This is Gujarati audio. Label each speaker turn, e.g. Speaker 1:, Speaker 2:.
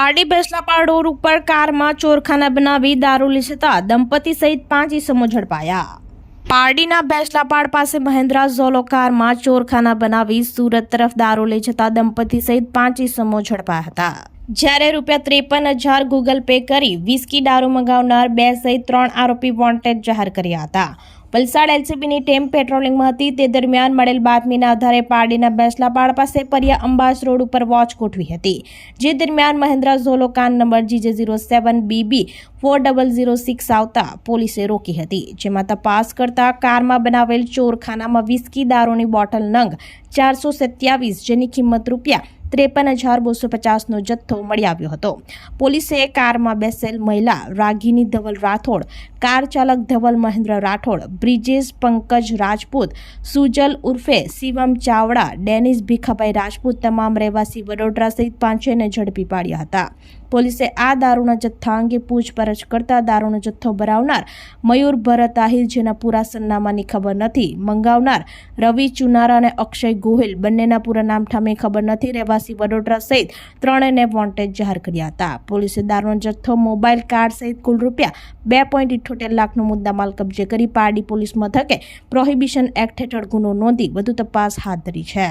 Speaker 1: પારડી બેસલાપાડ રોડ ઉપર કારમાં ચોરખાના બનાવી દારૂ લઈ જતા દંપતી સહિત પાંચ ઇસમો ઝડપાયા. પારડીના ભેસલાપાડ પાસે મહેન્દ્રા ઝોલો કારમાં ચોરખાના બનાવી સુરત તરફ દારૂ લઈ જતા દંપતી સહિત પાંચ ઇસમો ઝડપાયા હતા. જ્યારે રૂપિયા ત્રેપન હજાર ગૂગલ પે કરી વિસ્કી દારૂ મંગાવનાર બે સહિત ત્રણ આરોપી વોન્ટેડ જાહેર કર્યા હતા. વલસાડ એલસીબીની ટીમ પેટ્રોલિંગમાં હતી. તે દરમિયાન મળેલ બાતમીના આધારે પારડીના બેસલાપાડ પાસે પરિયા અંબાસ રોડ ઉપર વોચ ગોઠવી હતી. જે દરમિયાન મહેન્દ્રા ઝોલો કાન number GJ zero seven BB four double zero six આવતા પોલીસે રોકી હતી. જેમાં તપાસ કરતા કારમાં બનાવેલ ચોરખાનામાં વિસ્કી દારૂની બોટલ નંગ ચારસો સત્યાવીસ જેની કિંમત રૂપિયા ત્રેપન હજાર બસો પચાસનો જથ્થો મળી આવ્યો હતો. પોલીસે કારમાં બેસેલ મહિલા રાગીની ધવલ રાઠોડ, કાર ચાલક ધવલ મહેન્દ્ર રાઠોડ, બ્રિજેશ પંકજ રાજપૂત, સુજલ ઉર્ફે શિવમ ચાવડા, ડેનિસ ભીખાભાઈ રાજપૂત તમામ રહેવાસી વડોદરા સહિત પાંચેને ઝડપી પાડ્યા હતા. પોલીસે આ દારૂના જથ્થા અંગે પૂછપરછ કરતા દારૂનો જથ્થો ભરાવનાર મયુર ભરત આહિર, જેના પૂરા સરનામાની ખબર નથી, મંગાવનાર રવિ ચુનારા અને અક્ષય ગોહિલ બંનેના પૂરા નામ ખબર નથી. રહેવાસી વડોદરા સહિત ત્રણેયને વોન્ટેડ જાહેર કર્યા હતા. પોલીસે દારૂનો જથ્થો, મોબાઈલ કાર્ડ સહિત કુલ રૂપિયા બે પોઈન્ટ ઇઠોતેર લાખનો મુદ્દામાલ કબજે કરી પારડી પોલીસ મથકે પ્રોહિબિશન એક્ટ હેઠળ ગુનો નોંધી વધુ તપાસ હાથ ધરી છે.